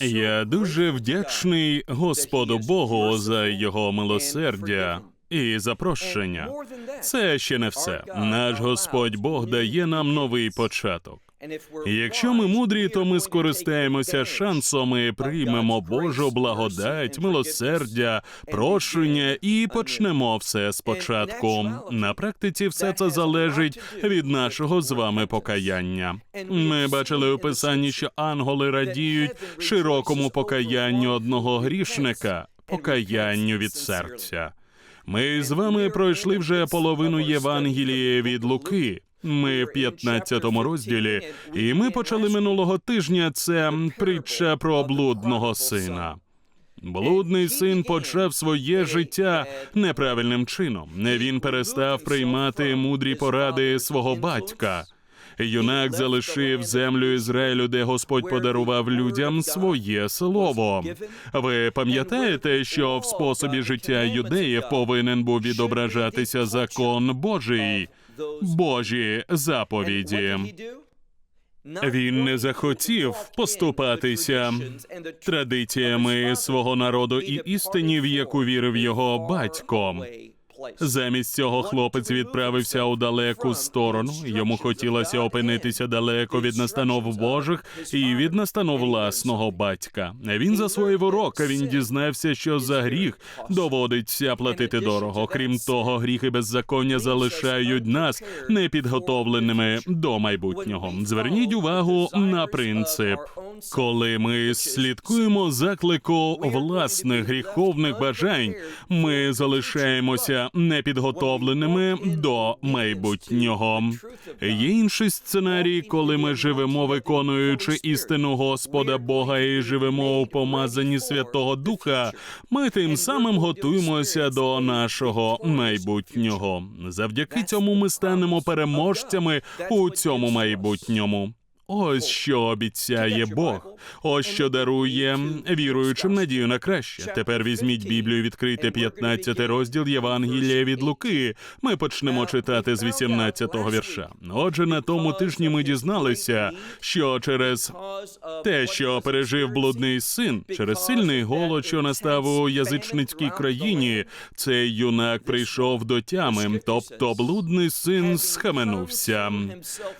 Я дуже вдячний Господу Богу за його милосердя і запрошення. Це ще не все. Наш Господь Бог дає нам новий початок. І Якщо ми мудрі, то ми скористаємося шансом і приймемо Божу благодать, милосердя, прощення і почнемо все спочатку. На практиці все це залежить від нашого з вами покаяння. Ми бачили у писанні, що ангели радіють широкому покаянню одного грішника, покаянню від серця. Ми з вами пройшли вже половину Євангелія від Луки. Ми в 15 розділі, і ми почали минулого тижня. Це притча про блудного сина. Блудний син почав своє життя неправильним чином. Він перестав приймати мудрі поради свого батька. Юнак залишив землю Ізраїлю, де Господь подарував людям своє слово. Ви пам'ятаєте, що в способі життя юдеїв повинен був відображатися закон Божий, Божі заповіді. Він не захотів поступатися традиціями свого народу і істині, в яку вірив його батько. Замість цього хлопець відправився у далеку сторону. Йому хотілося опинитися далеко від настанов Божих і від настанов власного батька. Він засвоїв урок. Він дізнався, що за гріх доводиться платити дорого. Крім того, гріх і беззаконня залишають нас непідготовленими до майбутнього. Зверніть увагу на принцип. Коли ми слідкуємо заклику власних гріховних бажань, ми залишаємося непідготовленими до майбутнього. Є інший сценарій, коли ми живемо, виконуючи істину Господа Бога і живемо у помазанні Святого Духа. Ми тим самим готуємося до нашого майбутнього. Завдяки цьому ми станемо переможцями у цьому майбутньому. Ось що обіцяє Бог. Ось що дарує віруючим надію на краще. Тепер візьміть Біблію, відкрийте 15 розділ Євангелія від Луки. Ми почнемо читати з 18-го вірша. Отже, на тому тижні ми дізналися, що через те, що пережив блудний син, через сильний голод, що настав у язичницькій країні, цей юнак прийшов до тями, тобто блудний син схаменувся.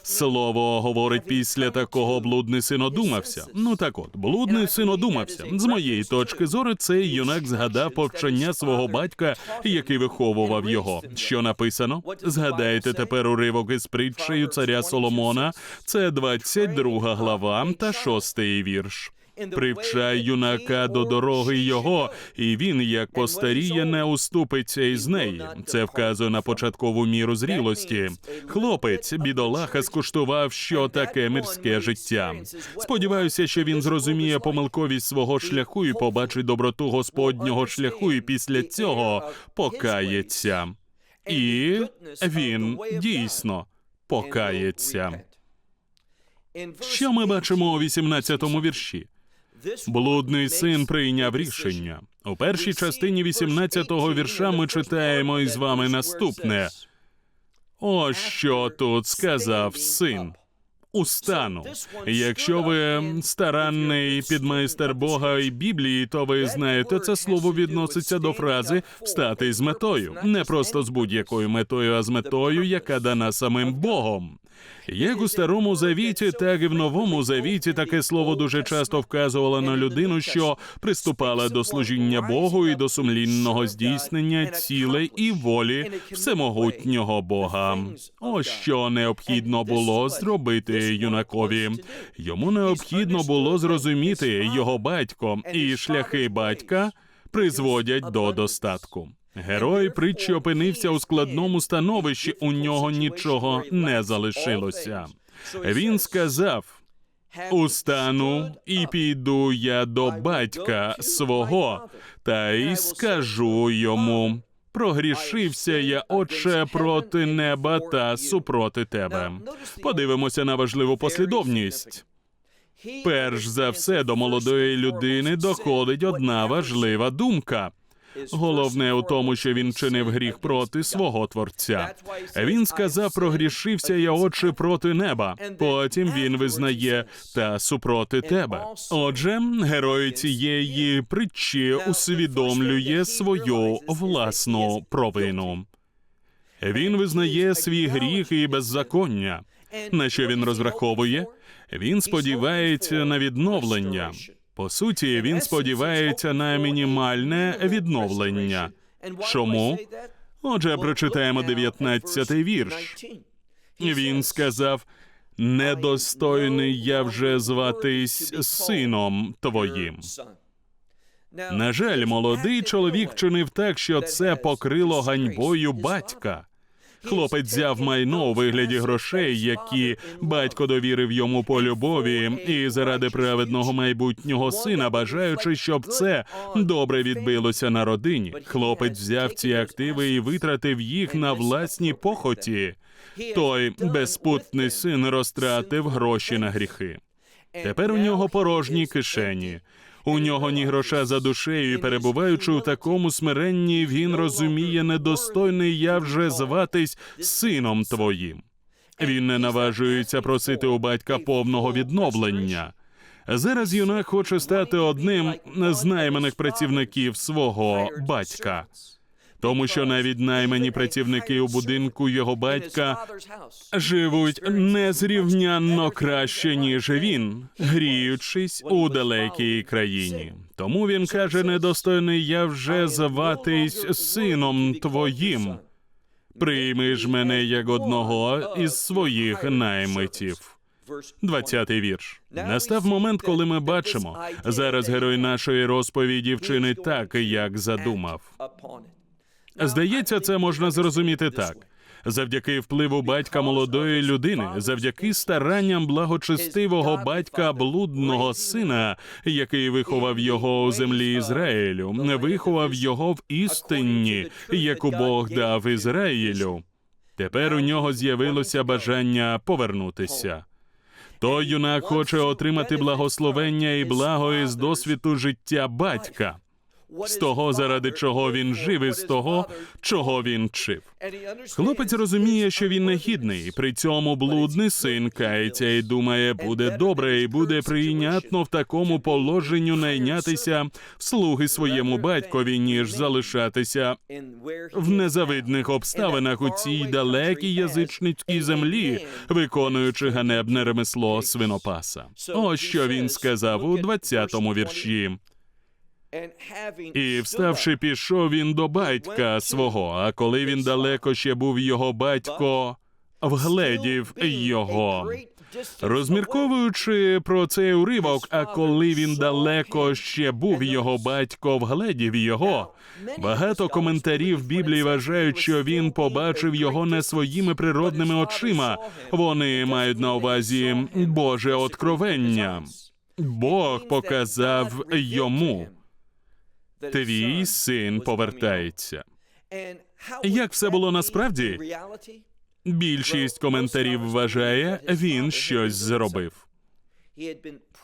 Слово говорить після такого блудний син одумався. Ну так от, блудний син одумався. З моєї точки зору, цей юнак згадав повчання свого батька, який виховував його. Що написано? Згадайте тепер уривок із притчею царя Соломона. Це 22 глава та 6 вірш. Привчай юнака до дороги його, і він, як постаріє, не уступиться із неї. Це вказує на початкову міру зрілості. Хлопець, бідолаха, скуштував, що таке мирське життя. Сподіваюся, що він зрозуміє помилковість свого шляху і побачить доброту Господнього шляху, і після цього покається. І він дійсно покається. Що ми бачимо у 18-му вірші? Блудний син прийняв рішення. У першій частині 18-го вірша ми читаємо із вами наступне. Ось що тут сказав син. Устану. Якщо ви старанний підмайстер Бога і Біблії, то ви знаєте, це слово відноситься до фрази встати з метою, не просто з будь-якою метою, а з метою, яка дана самим Богом. Як у старому завіті, так і в новому завіті таке слово дуже часто вказувало на людину, що приступала до служіння Богу і до сумлінного здійснення цілей і волі всемогутнього Бога. Ось що необхідно було зробити юнакові. Йому необхідно було зрозуміти його батько, і шляхи батька призводять до достатку. Герой притчі опинився у складному становищі, у нього нічого не залишилося. Він сказав: Устану і піду я до батька свого, та й скажу йому. Прогрішився я, отче, проти неба та супроти тебе. Подивимося на важливу послідовність. Перш за все, до молодої людини доходить одна важлива думка. Головне у тому, що він чинив гріх проти свого творця. Він сказав, прогрішився я, отче, проти неба. Потім він визнає та супроти тебе. Отже, герой цієї притчі усвідомлює свою власну провину. Він визнає свій гріх і беззаконня. На що він розраховує? Він сподівається на відновлення. По суті, він сподівається на мінімальне відновлення. Чому? Отже, прочитаємо 19-й вірш. Він сказав: недостойний я вже зватись сином твоїм. На жаль, молодий чоловік чинив так, що це покрило ганьбою батька. Хлопець взяв майно у вигляді грошей, які батько довірив йому по любові, і заради праведного майбутнього сина, бажаючи, щоб це добре відбилося на родині. Хлопець взяв ці активи і витратив їх на власні похоті. Той безпутний син розтратив гроші на гріхи. Тепер у нього порожні кишені. У нього ні гроша за душею, і перебуваючи у такому смиренні, він розуміє, недостойний я вже зватись сином твоїм. Він не наважується просити у батька повного відновлення. Зараз юнак хоче стати одним з найманих працівників свого батька, тому що навіть наймані працівники у будинку його батька живуть незрівнянно краще, ніж він, гріючись у далекій країні. Тому він каже: недостойний я вже зватись сином твоїм. Прийми ж мене як одного із своїх наймитів. 20-й вірш. Настав момент, коли ми бачимо. Зараз герой нашої розповіді вчинить так, як задумав. Здається, це можна зрозуміти так. Завдяки впливу батька молодої людини, завдяки старанням благочестивого батька блудного сина, який виховав його у землі Ізраїлю, виховав його в істині, яку Бог дав Ізраїлю. Тепер у нього з'явилося бажання повернутися. Той юнак хоче отримати благословення і благо із досвіду життя батька з того, заради чого він жив, і з того, чого він чив. Хлопець розуміє, що він негідний. При цьому блудний син кається і думає, буде добре, і буде прийнятно в такому положенню найнятися в слуги своєму батькові, ніж залишатися в незавидних обставинах у цій далекій язичницькій землі, виконуючи ганебне ремесло свинопаса. Ось що він сказав у 20-му вірші. І вставши, пішов він до батька свого. А коли він далеко ще був його батько, вгледів його. Розмірковуючи про цей уривок, а коли він далеко ще був його батько, вгледів його. Багато коментарів Біблії вважають, що він побачив його не своїми природними очима. Вони мають на увазі Боже откровення. Бог показав йому. Твій син повертається. Як все було насправді? Більшість коментарів вважає, він щось зробив.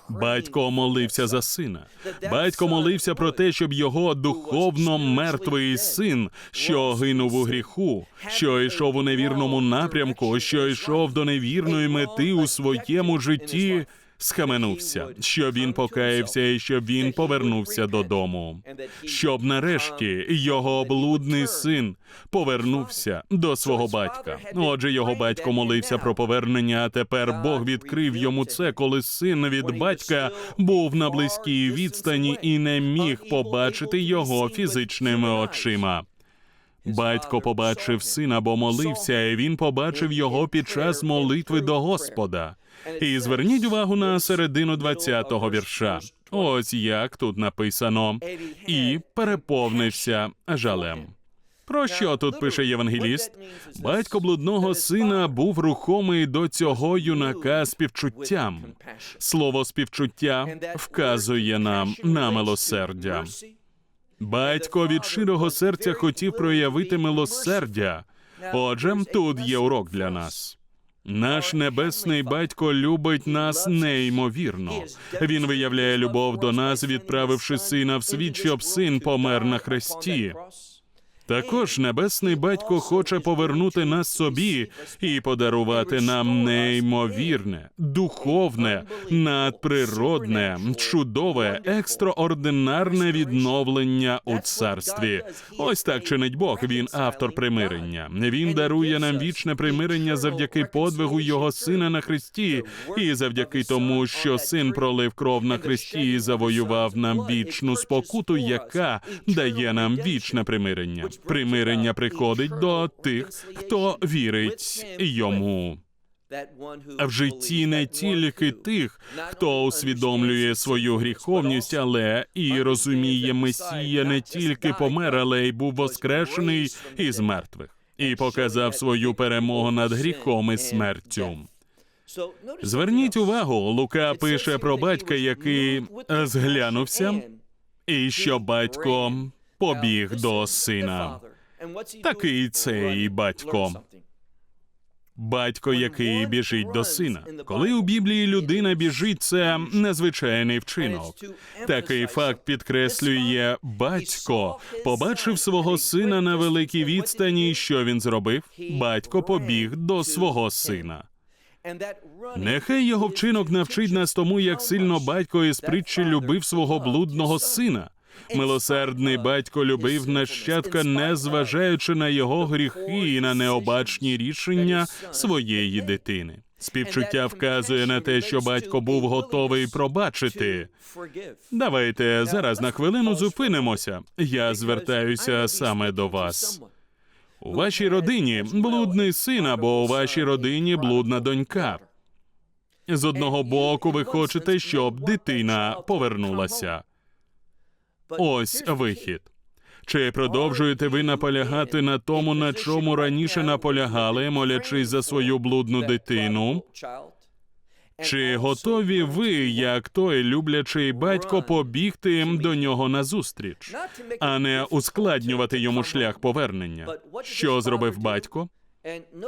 Батько молився за сина. Батько молився про те, щоб його духовно мертвий син, що гинув у гріху, що йшов у невірному напрямку, що йшов до невірної мети у своєму житті, схаменувся, щоб він покаявся і щоб він повернувся додому. Щоб нарешті його облудний син повернувся до свого батька. Отже, його батько молився про повернення. А тепер Бог відкрив йому це, коли син від батька був на близькій відстані і не міг побачити його фізичними очима. Батько побачив сина, бо молився, і він побачив його під час молитви до Господа. І зверніть увагу на середину 20-го вірша. Ось як тут написано: і переповнився жалем. Про що тут пише євангеліст? Батько блудного сина був рухомий до цього юнака співчуттям. Слово співчуття вказує нам на милосердя. Батько від щирого серця хотів проявити милосердя. Отже, тут є урок для нас. Наш небесний батько любить нас неймовірно. Він виявляє любов до нас, відправивши сина в світ, щоб син помер на хресті. Також небесний батько хоче повернути нас собі і подарувати нам неймовірне, духовне, надприродне, чудове, екстраординарне відновлення у царстві. Ось так чинить Бог. Він автор примирення. Він дарує нам вічне примирення завдяки подвигу його сина на хресті, і завдяки тому, що син пролив кров на хресті і завоював нам вічну спокуту, яка дає нам вічне примирення. Примирення приходить до тих, хто вірить йому. В житті не тільки тих, хто усвідомлює свою гріховність, але і розуміє Месія не тільки помер, але й був воскрешений із мертвих і показав свою перемогу над гріхом і смертю. Зверніть увагу, Лука пише про батька, який зглянувся, і що батько побіг до сина. Такий цей батько. Батько, який біжить до сина. Коли у Біблії людина біжить, це незвичайний вчинок. Такий факт підкреслює батько. Побачив свого сина на великій відстані. Що він зробив? Батько побіг до свого сина. Нехай його вчинок навчить нас тому, як сильно батько із притчі любив свого блудного сина. Милосердний батько любив нащадка, не зважаючи на його гріхи і на необачні рішення своєї дитини. Співчуття вказує на те, що батько був готовий пробачити. Давайте зараз на хвилину зупинимося. Я звертаюся саме до вас. У вашій родині блудний син або у вашій родині блудна донька. З одного боку, ви хочете, щоб дитина повернулася. Ось вихід. Чи продовжуєте ви наполягати на тому, на чому раніше наполягали, молячись за свою блудну дитину? Чи готові ви, як той люблячий батько, побігти до нього назустріч, а не ускладнювати йому шлях повернення? Що зробив батько?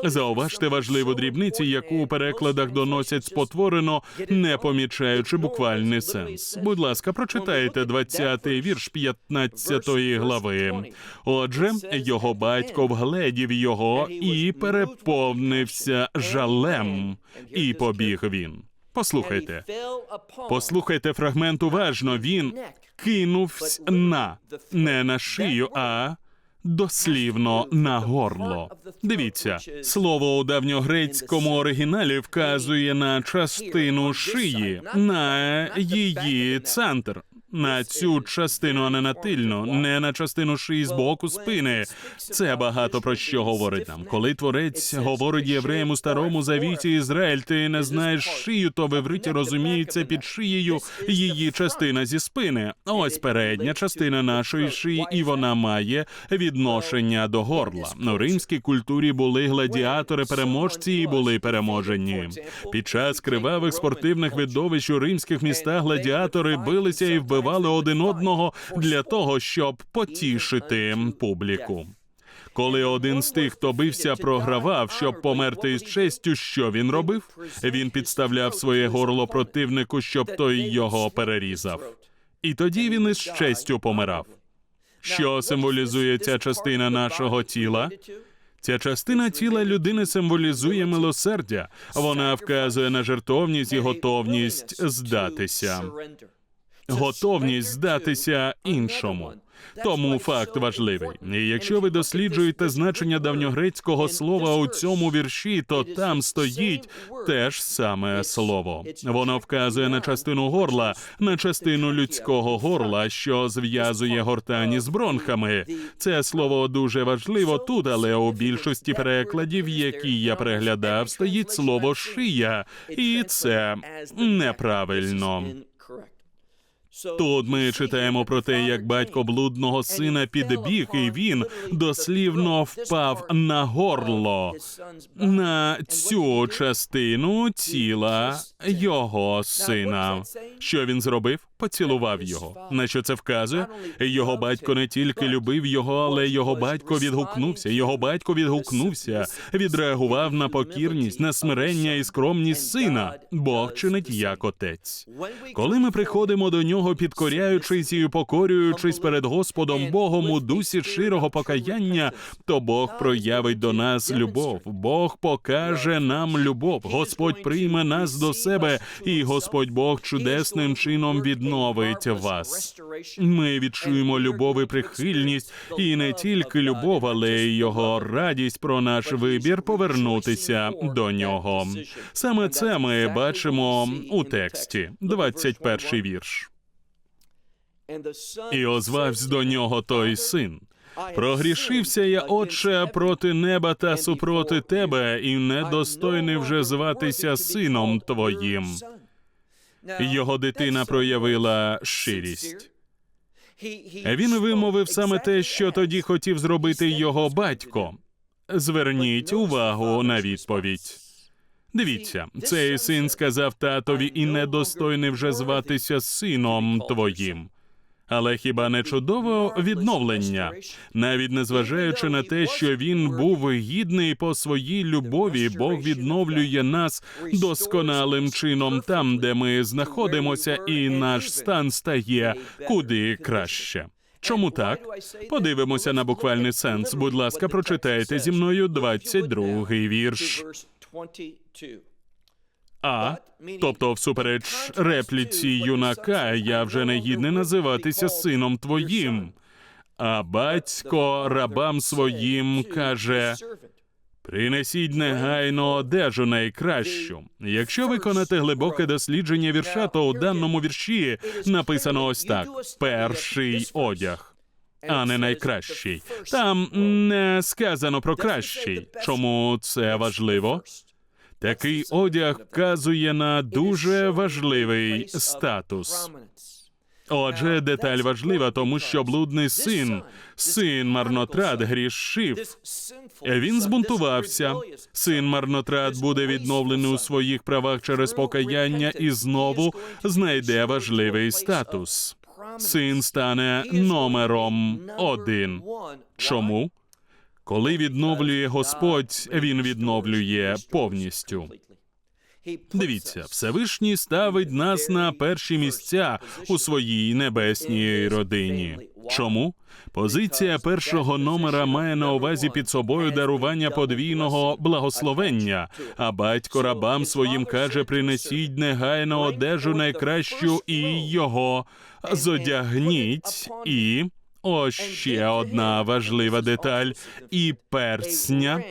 Зауважте важливу дрібницю, яку у перекладах доносять спотворено, не помічаючи буквальний сенс. Будь ласка, прочитайте 20-й вірш 15-ї глави. Отже, його батько вгледів його і переповнився жалем, і побіг він. Послухайте, послухайте фрагмент уважно. Він кинувся на не на шию, а дослівно на горло. Дивіться, слово у давньогрецькому оригіналі вказує на частину шиї, на її центр. На цю частину, а не на тильну, не на частину шиї з боку спини. Це багато про що говорить нам. Коли творець говорить євреям у старому завіті Ізраїль, ти не знаєш шию, то в івриті розуміється під шиєю її частина зі спини. Ось передня частина нашої шиї, і вона має відношення до горла. У римській культурі були гладіатори, переможці і були переможені. Під час кривавих спортивних видовищ у римських містах гладіатори билися і вбивали один одного для того, щоб потішити публіку. Коли один з тих, хто бився, програвав, щоб померти із честю, що він робив? Він підставляв своє горло противнику, щоб той його перерізав. І тоді він із честю помирав. Що символізує ця частина нашого тіла? Ця частина тіла людини символізує милосердя. Вона вказує на жертовність і готовність здатися готовність здатися іншому. Тому факт важливий. І якщо ви досліджуєте значення давньогрецького слова у цьому вірші, то там стоїть те ж саме слово. Воно вказує на частину горла, на частину людського горла, що зв'язує гортані з бронхами. Це слово дуже важливо тут, але у більшості перекладів, які я переглядав, стоїть слово шия, і це неправильно. Тут ми читаємо про те, як батько блудного сина підбіг, і він дослівно впав на горло на цю частину тіла його сина. Що він зробив? Поцілував його. На що це вказує? Його батько не тільки любив його, але його батько відгукнувся. Його батько відгукнувся, відреагував на покірність, на смирення і скромність сина. Бог чинить як отець. Коли ми приходимо до нього, підкоряючись і покорюючись перед Господом Богом у дусі щирого покаяння, то Бог проявить до нас любов. Бог покаже нам любов. Господь прийме нас до себе, і Господь Бог чудесним чином відновить вас. Ми відчуємо любов і прихильність, і не тільки любов, але й його радість про наш вибір повернутися до нього. Саме це ми бачимо у тексті, 21 вірш. І озвався до нього той син. Прогрішився я, отче, проти неба та супроти тебе, і недостойний вже зватися сином твоїм. Його дитина проявила щирість. Він вимовив саме те, що тоді хотів зробити його батько. Зверніть увагу на відповідь. Дивіться, цей син сказав татові і недостойний вже зватися сином твоїм. Але хіба не чудово відновлення, навіть незважаючи на те, що він був гідний по своїй любові, Бог відновлює нас досконалим чином там, де ми знаходимося, і наш стан стає куди краще. Чому так? Подивимося на буквальний сенс. Будь ласка, прочитайте зі мною 22-й вірш. А, тобто, всупереч репліці юнака, я вже не гідний називатися сином твоїм. А батько рабам своїм каже: Принесіть негайно одежу найкращу. Якщо виконати глибоке дослідження вірша, то у даному вірші написано ось так: перший одяг. А не найкращий. Там не сказано про кращий. Чому це важливо? Такий одяг вказує на дуже важливий статус. Отже, деталь важлива, тому що блудний син, син марнотрат, грішив. Він збунтувався. Син марнотрат буде відновлений у своїх правах через покаяння і знову знайде важливий статус. Син стане номером один. Чому? Коли відновлює Господь, він відновлює повністю. Дивіться, Всевишній ставить нас на перші місця у своїй небесній родині. Чому? Позиція першого номера має на увазі під собою дарування подвійного благословення, а батько рабам своїм каже: принесіть негайно одежу найкращу і його зодягніть і. Ось ще одна важлива деталь і персня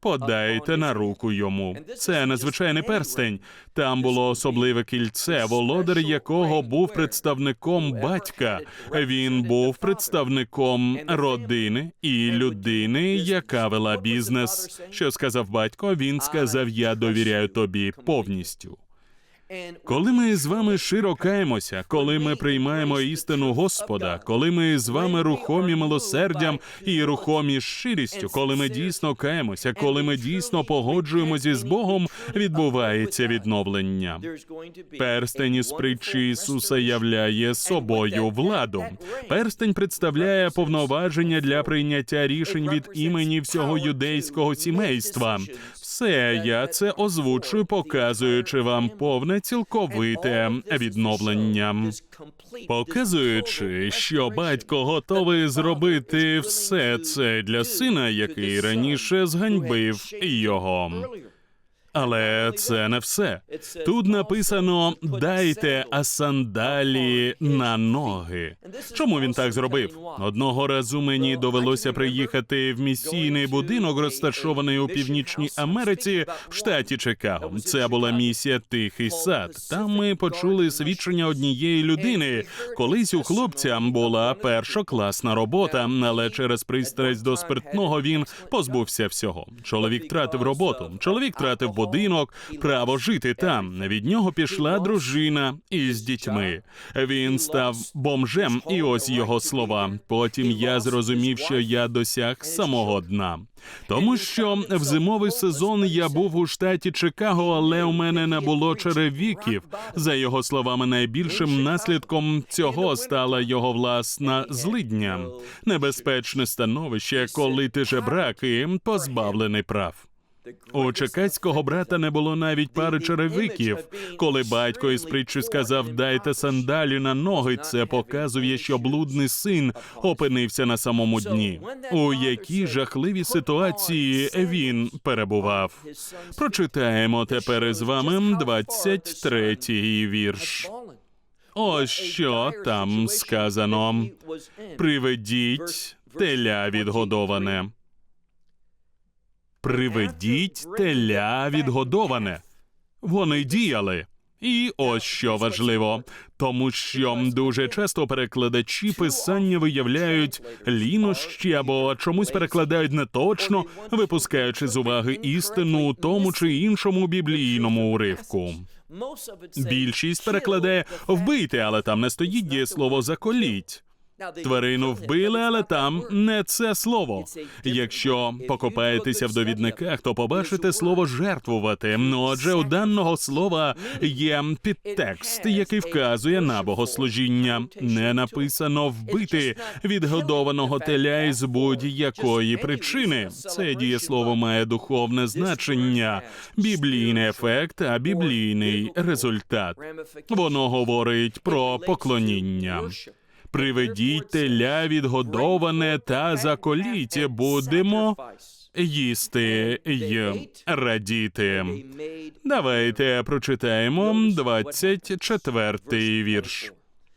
подайте на руку йому. Це незвичайний перстень. Там було особливе кільце, володар якого був представником батька. Він був представником родини і людини, яка вела бізнес. Що сказав батько? Він сказав: Я довіряю тобі повністю. Коли ми з вами широ каємося, коли ми приймаємо істину Господа, коли ми з вами рухомі милосердям і рухомі щирістю, коли ми дійсно каємося, коли ми дійсно погоджуємося з Богом, відбувається відновлення. Перстень із притчі Ісуса являє собою владу. Перстень представляє повноваження для прийняття рішень від імені всього юдейського сімейства. Все я це озвучую, показуючи вам повне цілковите відновлення. Показуючи, що батько готовий зробити все це для сина, який раніше зганьбив його. Але це не все. Тут написано дайте асандалі на ноги. Чому він так зробив? Одного разу мені довелося приїхати в місійний будинок, розташований у північній Америці, в штаті Чикаго. Це була місія Тихий сад. Там ми почули свідчення однієї людини. Колись у хлопця була першокласна робота, але через пристрасть до спиртного він позбувся всього. Чоловік тратив роботу, чоловік тратив будинок. Будинок, право жити там. Від нього пішла дружина із дітьми. Він став бомжем, і ось його слова. Потім я зрозумів, що я досяг самого дна. Тому що в зимовий сезон я був у штаті Чикаго, але у мене не було черевіків. За його словами, найбільшим наслідком цього стала його власна злидня, небезпечне становище, коли ти жебрак і позбавлений прав. У чекацького брата не було навіть пари черевиків. Коли батько із притчі сказав дайте сандалі на ноги, це показує, що блудний син опинився на самому дні. У якій жахливій ситуації він перебував. Прочитаємо тепер із вами 23-й вірш. Ось що там сказано: Приведіть теля відгодоване. Приведіть теля відгодоване. Вони діяли. І ось що важливо, тому що дуже часто перекладачі писання виявляють лінощі або чомусь перекладають неточно, випускаючи з уваги істину у тому чи іншому біблійному уривку. Більшість перекладає вбийте, але там не стоїть дієслово заколіть. Тварину вбили, але там не це слово. Якщо покопаєтеся в довідниках, то побачите слово жертвувати. Отже, у даного слова є підтекст, який вказує на богослужіння. Не написано вбити відгодованого теля із будь-якої причини. Це дієслово має духовне значення, біблійний ефект, а біблійний результат. Воно говорить про поклоніння. Приведіть теля відгодоване та заколіть, будемо їсти й радіти. Давайте прочитаємо 24-й вірш.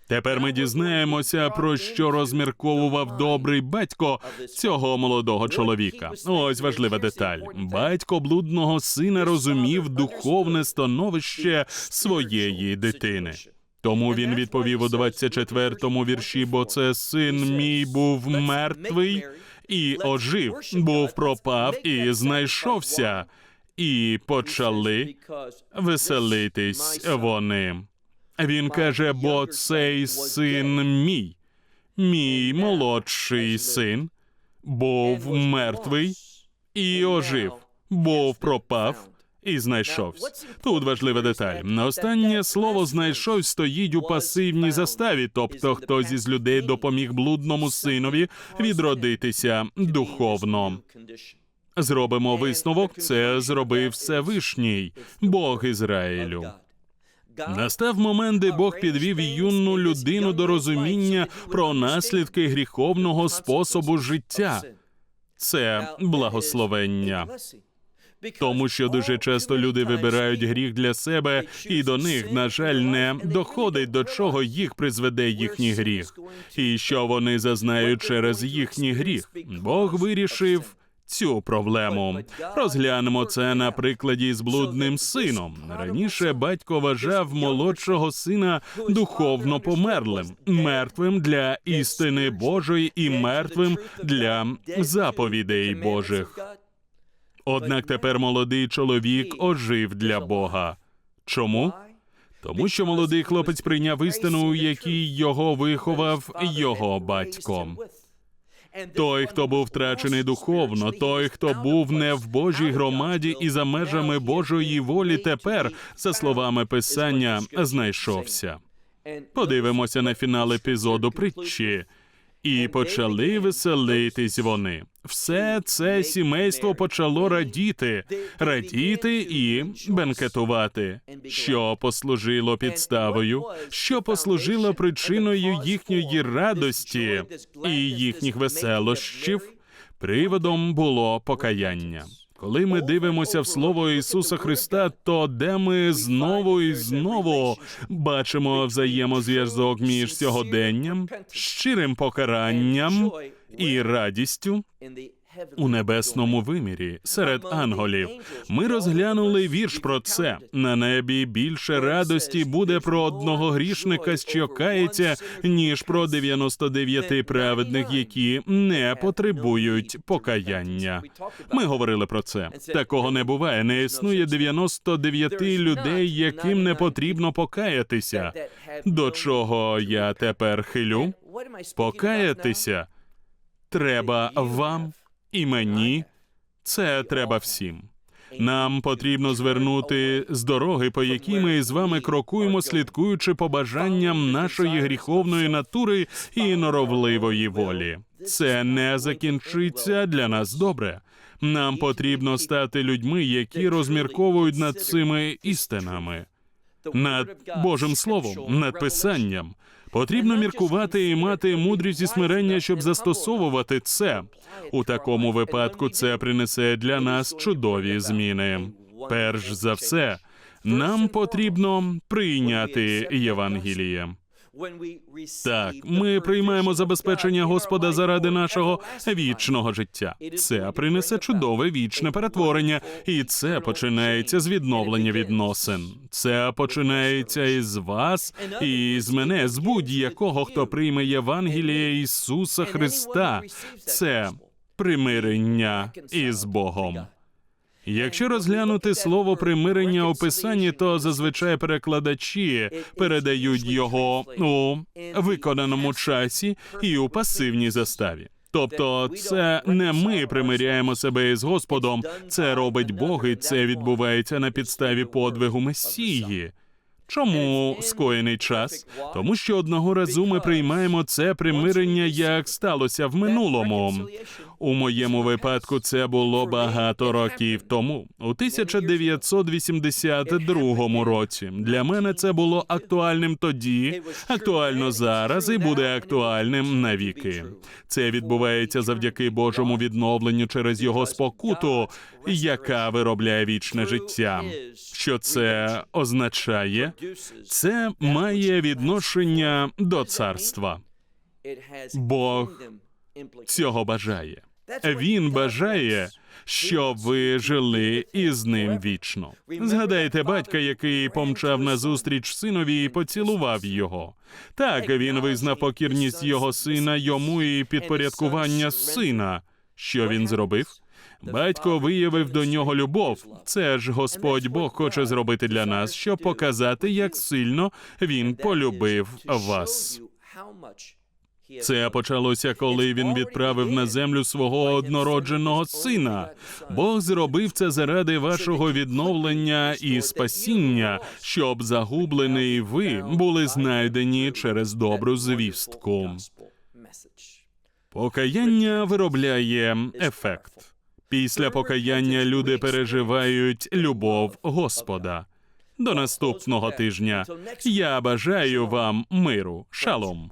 Тепер ми дізнаємося, про що розмірковував добрий батько цього молодого чоловіка. Ось важлива деталь. Батько блудного сина розумів духовне становище своєї дитини. Тому він відповів у 24-му вірші, бо це син мій був мертвий і ожив, був пропав і знайшовся, і почали веселитись вони. Він каже: бо цей син мій, мій молодший син, був мертвий і ожив, був пропав і знайшовся. Тут важлива деталь. Останнє слово знайшов стоїть у пасивній заставі, тобто хтось із людей допоміг блудному синові відродитися духовно. Зробимо висновок. Це зробив Всевишній, Бог Ізраїлю. Настав момент, де Бог підвів юну людину до розуміння про наслідки гріховного способу життя. Це благословення. Тому що дуже часто люди вибирають гріх для себе, і до них, на жаль, не доходить до чого їх призведе їхній гріх, і що вони зазнають через їхній гріх. Бог вирішив. Цю проблему розглянемо це на прикладі з блудним сином. Раніше батько вважав молодшого сина духовно померлим, мертвим для істини Божої і мертвим для заповідей Божих. Однак тепер молодий чоловік ожив для Бога. Чому? Тому що молодий хлопець прийняв істину, у якій його виховав його батько. Той, хто був втрачений духовно, той, хто був не в Божій громаді і за межами Божої волі, тепер, за словами писання, знайшовся. Подивимося на фінал епізоду притчі. І почали веселитись вони. Все це сімейство почало радіти, радіти і бенкетувати, що послужило підставою, що послужило причиною їхньої радості і їхніх веселощів. Приводом було покаяння. Коли ми дивимося в слово Ісуса Христа, то де ми знову і знову бачимо взаємозв'язок між сьогоденням, щирим покаранням і радістю, у небесному вимірі серед анголів. Ми розглянули вірш про це. На небі більше радості буде про одного грішника, що кається, ніж про 99 праведних, які не потребують покаяння. Ми говорили про це. Такого не буває. Не існує 99 людей, яким не потрібно покаятися. До чого я тепер хилю? Покаятися треба вам і мені. Це треба всім. Нам потрібно звернути з дороги, по якій ми з вами крокуємо, слідкуючи по бажанням нашої гріховної натури і норовливої волі. Це не закінчиться для нас добре. Нам потрібно стати людьми, які розмірковують над цими істинами, над Божим Словом, над Писанням. Потрібно міркувати і мати мудрість і смирення, щоб застосовувати це. У такому випадку це принесе для нас чудові зміни. Перш за все, нам потрібно прийняти Євангеліє. Так, ми приймаємо забезпечення Господа заради нашого вічного життя. Це принесе чудове вічне перетворення, і це починається з відновлення відносин. Це починається із вас і з мене, з будь-якого, хто прийме Євангеліє Ісуса Христа. Це примирення із Богом. Якщо розглянути слово примирення у писанні, то зазвичай перекладачі передають його у виконаному часі і у пасивній заставі. Тобто, це не ми примиряємо себе із Господом, це робить Бог, і це відбувається на підставі подвигу Месії. Чому скоєний час? Тому що одного разу ми приймаємо це примирення, як сталося в минулому. У моєму випадку це було багато років тому, у 1982 році. Для мене це було актуальним тоді, актуально зараз і буде актуальним навіки. Це відбувається завдяки Божому відновленню через його спокуту, яка виробляє вічне життя. Що це означає? Це має відношення до царства. Бог Цього бажає. Він бажає, щоб ви жили із ним вічно. Згадайте батька, який помчав на зустріч синові і поцілував його. Так він визнав покірність його сина йому і підпорядкування сина. Що він зробив? Батько виявив до нього любов. Це ж Господь Бог хоче зробити для нас, щоб показати, як сильно він полюбив вас. Це почалося, коли він відправив на землю свого однородженого сина. Бог зробив це заради вашого відновлення і спасіння, щоб загублений ви були знайдені через добру звістку. Покаяння виробляє ефект. Після покаяння люди переживають любов Господа. До наступного тижня я бажаю вам миру. Шалом.